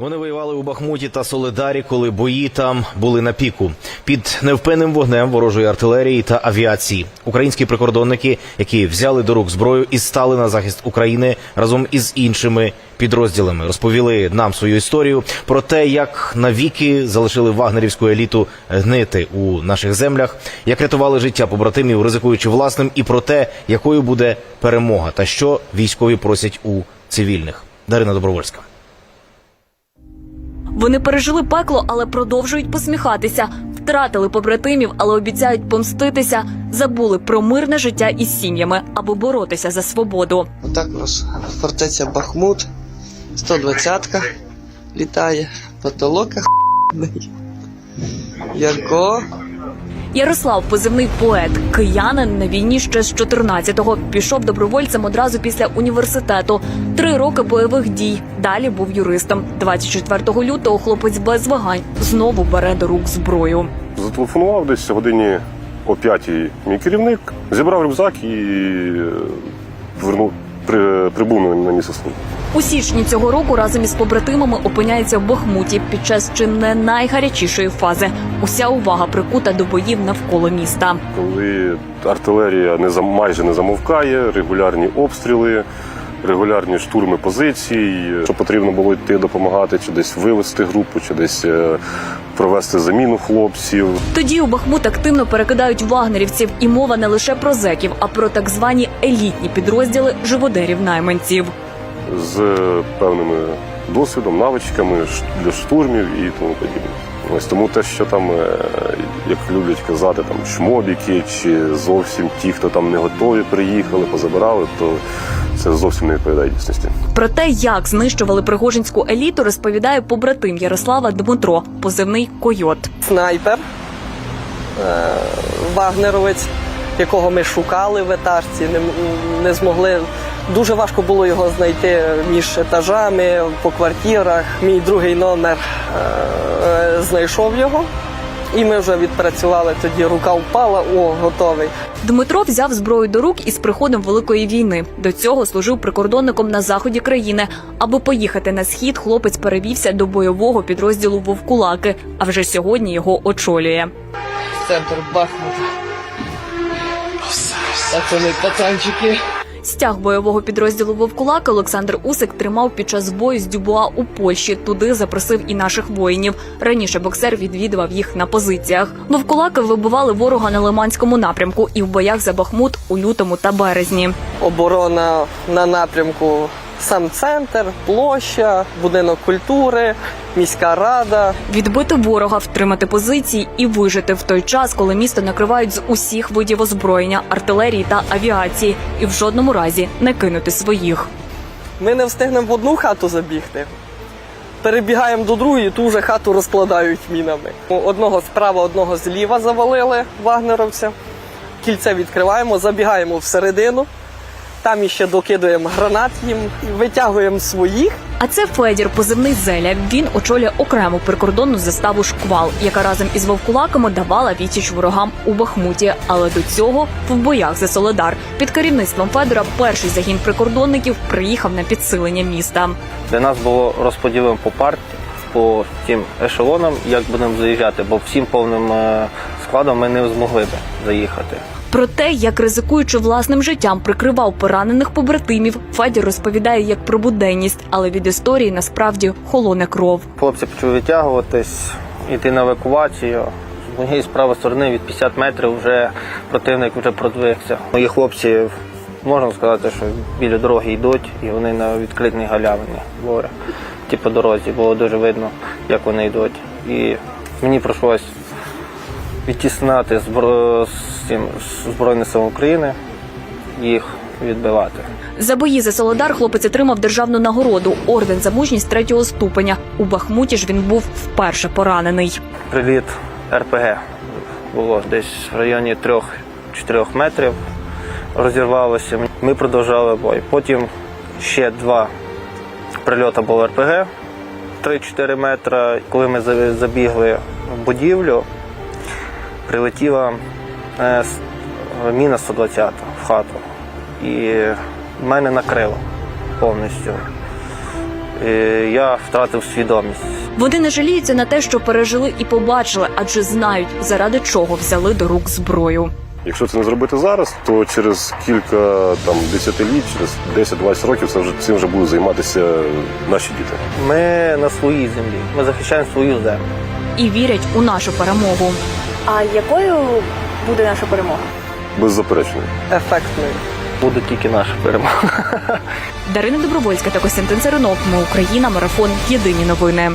Вони воювали у Бахмуті та Соледарі, коли бої там були на піку під невпинним вогнем ворожої артилерії та авіації. Українські прикордонники, які взяли до рук зброю і стали на захист України разом із іншими підрозділами, розповіли нам свою історію про те, як навіки залишили вагнерівську еліту гнити у наших землях, як рятували життя побратимів, ризикуючи власним, і про те, якою буде перемога та що військові просять у цивільних. Дарина Добровольська. Вони пережили пекло, але продовжують посміхатися. Втратили побратимів, але обіцяють помститися. Забули про мирне життя із сім'ями, аби боротися за свободу. Отак у нас фортеця Бахмут, 120-ка літає, потолок охуєнний. Ярко. Ярослав, позивний поет, киянин на війні ще з 14-го. Пішов добровольцем одразу після університету. Три роки бойових дій. Далі був юристом. 24 лютого хлопець без вагань знову бере до рук зброю. Зателефонував десь годині о п'ятій мій керівник, зібрав рюкзак і е, вернув, при, прибув на- на місце служби. У січні цього року разом із побратимами опиняється в Бахмуті під час чи не найгарячішої фази. Уся увага прикута до боїв навколо міста. Коли артилерія не за майже не замовкає, регулярні обстріли, регулярні штурми позицій, що потрібно було йти допомагати, чи десь вивести групу, чи десь е, провести заміну хлопців. Тоді у Бахмут активно перекидають вагнерівців, і мова не лише про зеків, а про так звані елітні підрозділи живодерів найманців. з певними досвідом, навичками для штурмів і тому подібне. Ось тому те, що там, е, як люблять казати, там чмобіки чи зовсім ті, хто там не готові, приїхали, позабирали, то це зовсім не відповідає дійсності. Про те, як знищували пригожинську еліту, розповідає побратим Ярослава Дмитро, позивний Койот. Снайпер. Е, Вагнеровець, якого ми шукали в етажці, не, не змогли. Дуже важко було його знайти між етажами, по квартирах. Мій другий номер е, знайшов його. І ми вже відпрацювали тоді. Рука впала, о, готовий. Дмитро взяв зброю до рук із приходом великої війни. До цього служив прикордонником на заході країни. Аби поїхати на схід, хлопець перевівся до бойового підрозділу Вовкулаки. А вже сьогодні його очолює. Центр Бахмута. Так вони пацанчики. Стяг бойового підрозділу Вовкулака Олександр Усик тримав під час бою з Дюбуа у Польщі. Туди запросив і наших воїнів. Раніше боксер відвідував їх на позиціях. Вовкулаки вибивали ворога на Лиманському напрямку і в боях за Бахмут у лютому та березні. Оборона на напрямку сам центр, площа, будинок культури, міська рада. Відбити ворога, втримати позиції і вижити в той час, коли місто накривають з усіх видів озброєння, артилерії та авіації, і в жодному разі не кинути своїх. Ми не встигнемо в одну хату забігти. Перебігаємо до другої, ту вже хату розкладають мінами. Одного справа, одного зліва завалили вагнеровця. Кільце відкриваємо, забігаємо всередину. Там іще докидуємо гранат їм, витягуємо своїх. А це Федір, позивний Зеля. Він очолює окрему прикордонну заставу Шквал, яка разом із вовкулаками давала відсіч ворогам у Бахмуті. Але до цього в боях за Соледар під керівництвом Федора перший загін прикордонників приїхав на підсилення міста. Для нас було розподілено по парті, по тим ешелонам, як будемо заїжджати, бо всім повним е, складом ми не змогли б заїхати. Про те, як ризикуючи власним життям, прикривав поранених побратимів, Федір розповідає як про буденність, але від історії насправді холоне кров. Хлопці почали витягуватись, йти на евакуацію. З моєї з правої сторони від 50 метрів вже противник вже продвигся. Мої хлопці, можна сказати, що біля дороги йдуть, і вони на відкритій галявині. Бо ті по дорозі було дуже видно, як вони йдуть. І мені прийшлось відтіснати збро... з цим з Збройних сил України, їх відбивати. За бої за Солодар хлопець отримав державну нагороду орден за мужність третього ступеня. У Бахмуті ж він був вперше поранений. Приліт РПГ було десь в районі 3-4 метрів. Розірвалося. Ми продовжали бой. Потім ще два прильоти було РПГ 3-4 метри. Коли ми забігли в будівлю, прилетіла е, міна 120 в хату. І мене накрило повністю. я втратив свідомість. Вони не жаліються на те, що пережили і побачили, адже знають, заради чого взяли до рук зброю. Якщо це не зробити зараз, то через кілька там десятиліть, через 10-20 років це вже цим вже будуть займатися наші діти. Ми на своїй землі. Ми захищаємо свою землю. І вірять у нашу перемогу. А якою буде наша перемога? Беззаперечно. Ефектною. Буде тільки наша перемога. Дарина Добровольська та Костянтин Царинок. Ми Україна. Марафон. Єдині новини.